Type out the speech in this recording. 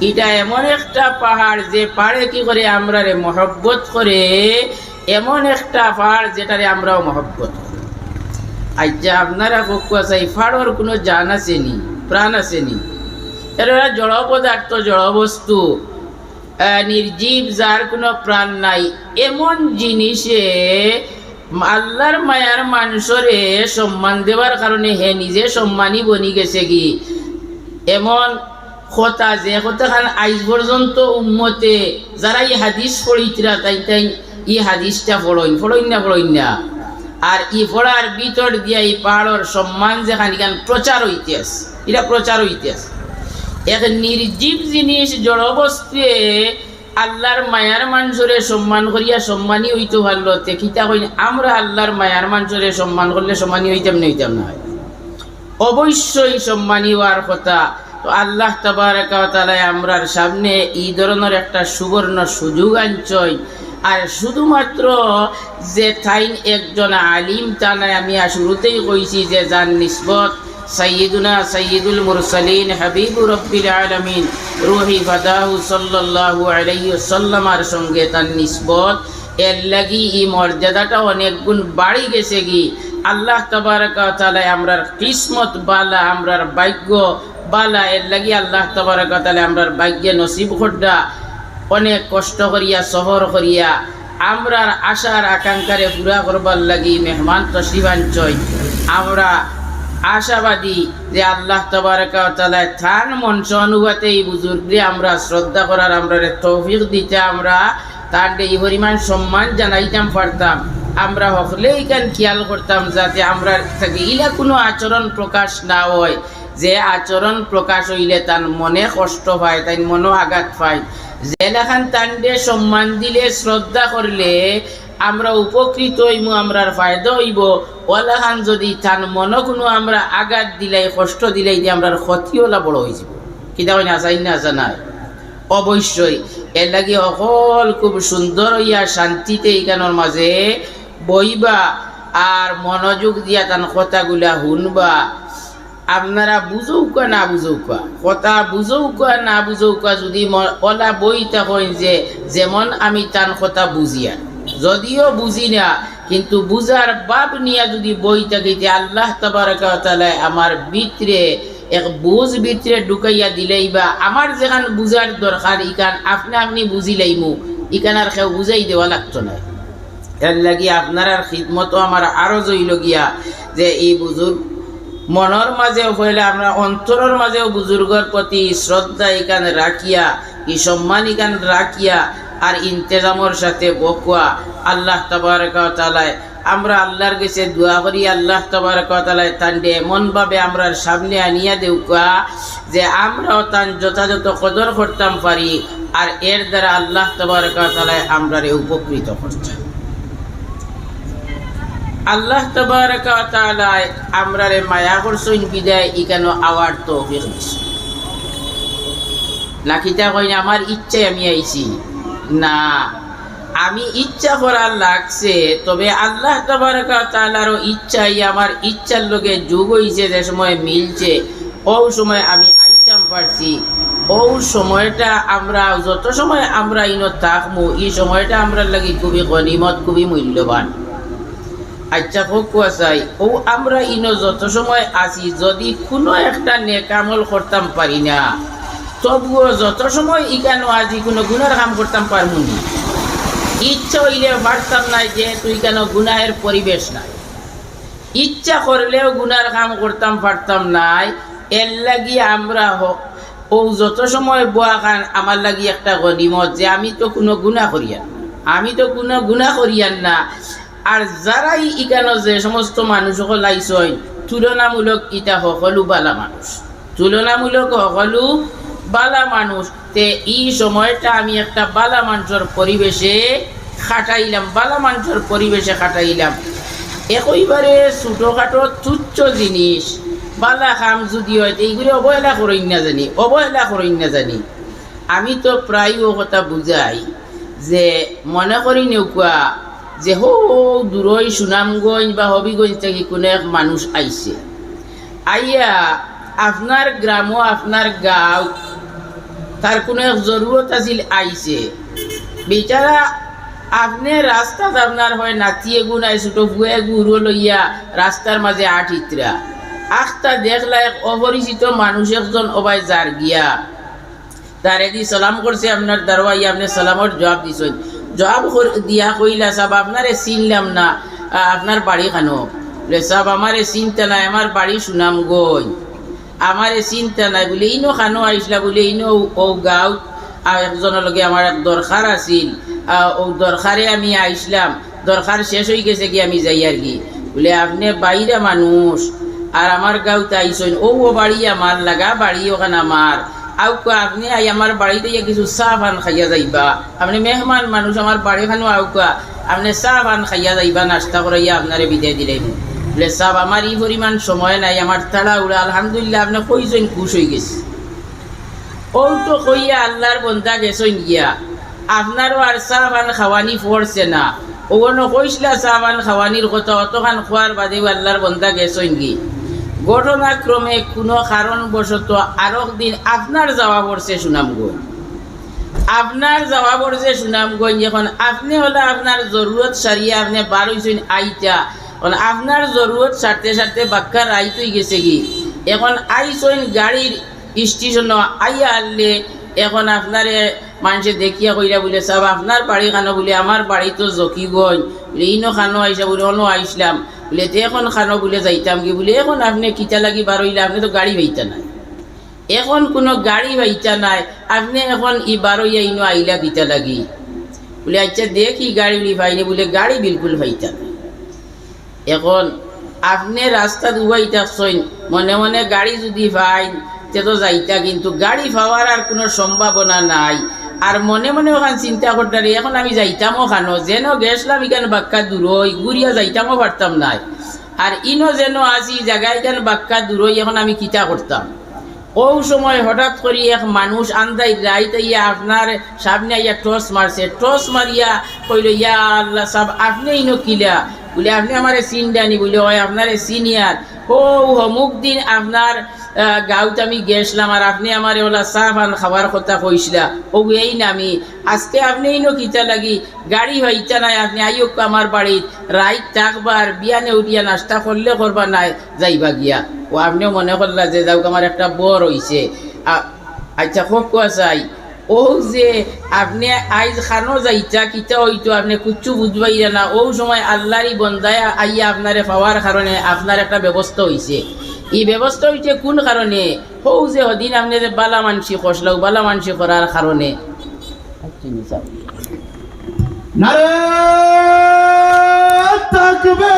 এটা এমন একটা পাহাড় যে পাহাড়ে কি করে আমরা রে মহব্বত করে? এমন একটা পাহাড় যেটারে আমরাও মহব্বত করি। আচ্ছা আপনারা কক্কু আছে এই পাহাড়ের কোনো জান আসেনি প্রাণ আসেনি এরা জড় পদার্থ, জড় বস্তু। নির্জীব, যার কোনো প্রাণ নাই। এমন জিনিসে আল্লাহর মায়ার মানুষরে সম্মান দেওয়ার কারণে হে নিজে সম্মানই বনি গেছে কি এমন কথা যে কথাখান আজ পর্যন্ত উম্মতে যারা এই হাদিস পড়িতরা তাই তাই ই হাদিসটা পড়ইন পড়ইন না পড়ইন না। আর ই পড়ার ভিতর দিয়া এই পাহাড়ের সম্মান যেখানে গান প্রচার হইতে আছে এটা প্রচার হইতে আছে এক নির্জীব জিনিস জড় বস্তুয়ে আল্লাহর মায়ার মানুষরে সম্মান করিয়া সম্মানী হইতে পারল তেখিতা কইন, আমরা আল্লাহর মায়ার মানুষরে সম্মান করলে সম্মানী হইতাম না হইতাম না। অবশ্যই সম্মানী হওয়ার কথা। তো আল্লাহ তাবারাকাতালায় আমরার সামনে এই ধরনের একটা সুবর্ণ সুযোগ আনছই আর শুধুমাত্র যে থাইন একজন আলিম তানায় আমি শুরুতেই কইছি যে যার নিসবত সৈয়দুনা সৈয়দুল মুরসালিন হাবিবুর রব্বিল আলমিন রুহি ফাদাহু আলাইহি সাল্লামার সঙ্গে তার নিসবত। এর লাগি এই মর্যাদাটা অনেক গুণ বাড়ি গেছে কি আল্লাহ তাবারাকা তাআলা আমরার কিসমত, বালা আমরার ভাগ্য, বালা এর লাগি আল্লাহ তাবারাকা তাআলা আমরার ভাগ্যে নসিব খড্ডা অনেক কষ্ট করিয়া, সহর করিয়া, আমরার আশার আকাঙ্ক্ষারে পুরা করবার লাগি মেহমান তসিবাঞ্চয় আমরা আশাবাদী যে আল্লাহ তবারকা তালায় থান মঞ্চ অনুভাতে এই বুজুর্গরে আমরা শ্রদ্ধা করার আমরা তৌফিক দিতে আমরা তার এই পরিমাণ সম্মান জানাইতাম পারতাম। আমরা হকলে ইকান খেয়াল করতাম যাতে আমরা থাকি। ইলা কোনো আচরণ প্রকাশ না হয়। যে আচরণ প্রকাশ হইলে তার মনে কষ্ট পায়, তাই মনও আঘাত পায়। যেলাখান তান্ডে সম্মান দিলে, শ্রদ্ধা করলে আমরা উপকৃত হইমু, আমরার ফায়দা হইব। ওলাখান যদি তান মনে কোনো আমরা আঘাত দিলাই, কষ্ট দিলাই যে আমরা ক্ষতি ওলা বড় হয়ে যাব। কিতা হয় না চাই না জানায়? অবশ্যই। এর লাগে অকল খুব সুন্দর হইয়া শান্তিতে এইখানোর মাঝে বইবা আর মনোযোগ দিয়া তান কথাগুলা শুনবা। আপনারা বুঝৌকা না বুঝৌকা কথা বুঝৌকা না বুঝৌকা যদি ম- ওলা বই তখন যে, যেমন আমি তান কথা বুঝিয়া। যদিও বুঝি না, কিন্তু বুঝার বাপ নিয়ে যদি বই থাকিতে আল্লাহ তাবারকালায় আমার ভিতরে এক বুঝ ভিতরে ঢুকাইয়া দিলেই বা আমার যেখান বুঝার দরকার ইকান আপনি আপনি বুঝিলেইমু ইকান আর কেউ বুঝাই দেওয়া লাগতো না। এর লাগি আপনার খিদমতো আমার আরও জইল গিয়া যে এই বুজুর্গ মনের মাঝেও হইলে আমরা অন্তরের মাঝেও বুজুর্গর প্রতি শ্রদ্ধা ইকান রাখিয়া ই সম্মান ইকান রাখিয়া আর ইন্তেজামর সাথে বকুয়া আল্লাহ তালায় আমরা আল্লাহর কাছে দোয়া করি, আল্লাহ তালায় তান্ডে এমনভাবে আমরা সামনে আনিয়া দেউকা যে আমরাও তান যথাযথ কদর করতাম পারি আর এর দ্বারা আল্লাহ তালায় আমরা উপকৃত করতাম আল্লাহ তবারকা তাআলায় আমরা রে মায়া করছইন বিদায় ইকানো আওয়ার তৌফিক দিছে। লাখিতা কই আমার ইচ্ছায় আমি আইছি। না, আমি ইচ্ছা করার লাগছে, তবে আল্লাহ তবারকা তাআলারও ইচ্ছাই আমার ইচ্ছার লগে যোগ হইছে, যে সময় মিলছে, ও সময় আমি আইতাম পারছি। ও সময়টা আমরা, যত সময় আমরা ইনো থাকমু এই সময়টা আমরা লাগি খুবই গনিমত খুবই মূল্যবান। আচ্ছা হোক চাই ও, আমরা ইনো যত সময় আছি, যদি কোনো একটা নেকামল করতাম পারি না, তবুও যত সময় ইকানো আজি কোনো গুণের কাম করতাম পারমু নি। ইচ্ছা হইলে পারতাম না যে তুই কেন গুনাহের পরিবেশ নাই। ইচ্ছা করলেও গুনার কাম করতাম, পারতাম নাই। এর লাগি আমরা হ- ও যত সময় বোয়া খান, আমার লাগি একটা গনিমত যে আমি তো কোনো গুণা করিয়ান। আমি তো কোনো গুণা করিয়ান না। আর যারাই ইকানো যে সমস্ত মানুষ সকল আইসই তুলনামূলক ইটা সকলো বালা মানুষ। তুলনামূলক সকলো বালা মানুষ। তে এই সময়টা আমি একটা বালা মানুষের পরিবেশে খাটাইলাম, বালা মানুষের পরিবেশে খাটাইলাম। একইবারে ছোটোখাটো তুচ্ছ জিনিস, বালা খাম যদি হয় এইগুলি অবহেলা করেন না জানি, অবহেলা করেন না জানি। আমি তো প্রায় ও কথা বুঝাই যে মনে করি নেউকা যে হো দূরই সুনামগঞ্জ বা হবিগঞ্জ থেকে কোনো এক মানুষ আইছে। আইয়া আপনার গ্রামও আপনার গাঁও তার কোনো এক জরুরত আছিল আইছে। বেচারা আপনি রাস্তাত আপনার হয় নাতিয়ে গুণ আই ছোট বুয়ে গুড়ো লইয়া রাস্তার মাঝে আঠিতরা আখতা দেখলা এক অপরিচিত মানুষ একজন অবাই যার গিয়া। তারে দি সালাম করছে আপনার দারওয়াই আপনি সালামর জবাব দিছেন। জবাব দিয়া কইলা সাব, আপনারে চিনলাম না। আপনার বাড়ি খানো। বলে সাব, আমারে চিন্তা নাই, আমার বাড়ি সুনাম গই। আমারে চিন্তা নাই বলে, ইনো খানো আইসলা বলে, ইনো ও গাঁও। একজনের লগে আমার এক দরকার আছিল। ও দরকারে আমি আইসলাম। দরকার শেষ হয়ে গেছে কি আমি যাই আর কি? বলে, আপনি বাইরে মানুষ। আর আমার গাঁওতে আইসন ও ও বাড়ি আমার লাগা বাড়ি ওখানে আমার আউ আপনি আই আমার বাড়িতে ইয়া কিছু চা পান খাইয়া যাইবা। আপনি মেহমান মানুষ, আমার বাড়ি খানো আউ কা, আপনি চা পান খাইয়া যাইবা, নাস্তা করাইয়া আপনারে বিদায় দিলেন বলে সাব আমার এই পরিমাণ সময় নাই, আমার তাড়া উড়া, আলহামদুলিল্লাহ আপনি কইছেন খুশ হয়ে গেছে। ও কইয়া আল্লাহর বন্ধা গেছেন গিয়া। আপনারও আর চা পান খাওয়ানি পড়ছে না। ওগুলো কইসলা চা পান খাওয়ানির কথা, অতখান খোয়ার বাদেও আল্লাহর বন্ধা গেছেন গি। ঘটনাক্রমে কোনো কারণবশত আরক দিন আপনার যাওয়া পড়ছে সুনামগঞ্জ আপনার যাওয়া পড়ছে সুনামগঞ্জ এখন আপনি হলে আপনার জরুরত সারিয়া আপনি বার হইছেন আইটা এখন আপনার জরুরত সারতে সারতে বাক্কার আইতই গেছে কি এখন আইসইন গাড়ির স্টেশন আইয়া আনলে এখন আপনারে মানুষে দেখিয়া কইরা বলে সাব আপনার বাড়ি খানো বলে আমার বাড়ি তো জকিগঞ্জ বলে, ইনো খানো আইসা বলে, অনো আইসলাম বলে তে এখন খানো বলে যাইতাম কি বলে, এখন আপনি কিতা লাগি বার হইলে আপনি তো গাড়ি পাইতা নাই। এখন কোনো গাড়ি পাইতা নাই, আপনি এখন ই বারোইয়া ইনো আইলা কিতা লাগি? বলে আচ্ছা দেখি গাড়ি উলি পাইনি বলে, গাড়ি বিলকুল পাইতা নাই। এখন আপনি রাস্তা দুবাই থাকছেন মনে মনে গাড়ি যদি পাইন তে তো যাইতা, কিন্তু গাড়ি পাওয়ার আর কোনো সম্ভাবনা নাই। আর মনে মনে ওখান চিন্তা করতারি এখন আমি যাইতামও খানো যেন গেছলাম এখানে বাক্কা দূরই, ঘুরিয়া যাইতামও পারতাম নাই। আর ইনো যেন আসি জায়গায় কেন বাক্কা দূরই, এখন আমি কিতা করতাম। ও সময় হঠাৎ করে এক মানুষ আন্দাই রাইতে ইয়া আপনার সামনে ইয়া টস মারছে টস মারিয়া কইল, ইয়া আল্লাহ, সাব আপনি ইনো কিলা? বলে, আপনি আমার সিন ডানি বলে, হয়, আপনার সিনিয়র ও, অমুক দিন আপনার গাঁৱত আমি গেছিলাম আর আপনি আমার ওলা চাহ পান খাবার কথা কইসলা ও এই নামি আজকে আপনি ইনো কিতা লাগি, গাড়ি হইতা নাই, আপনি আইয়ক আমার বাড়িত রাইত থাকবার বিয়ানে উঠিয়া নাস্তা করলে করবা নাই, যাইবা গিয়া। ও আপনিও মনে করলা যে যাওক আমার একটা বর হইছে আচ্ছা খুব কোয়া চাই। ও যে আপনি আইজ খানো যাইতা কিতা হইতো আপনি কুচ্ছু বুঝবাই না, ও সময় আল্লাহরই বন্দায় আইয়া আপনারে পাওয়ার কারণে আপনার একটা ব্যবস্থা হইছে এই ব্যবস্থা হইছে কোন কারণে? হৌ যে হদিন আপনি যে বালা মানসি খসলাও বালা মানসি করার কারণে। নারে তাকবে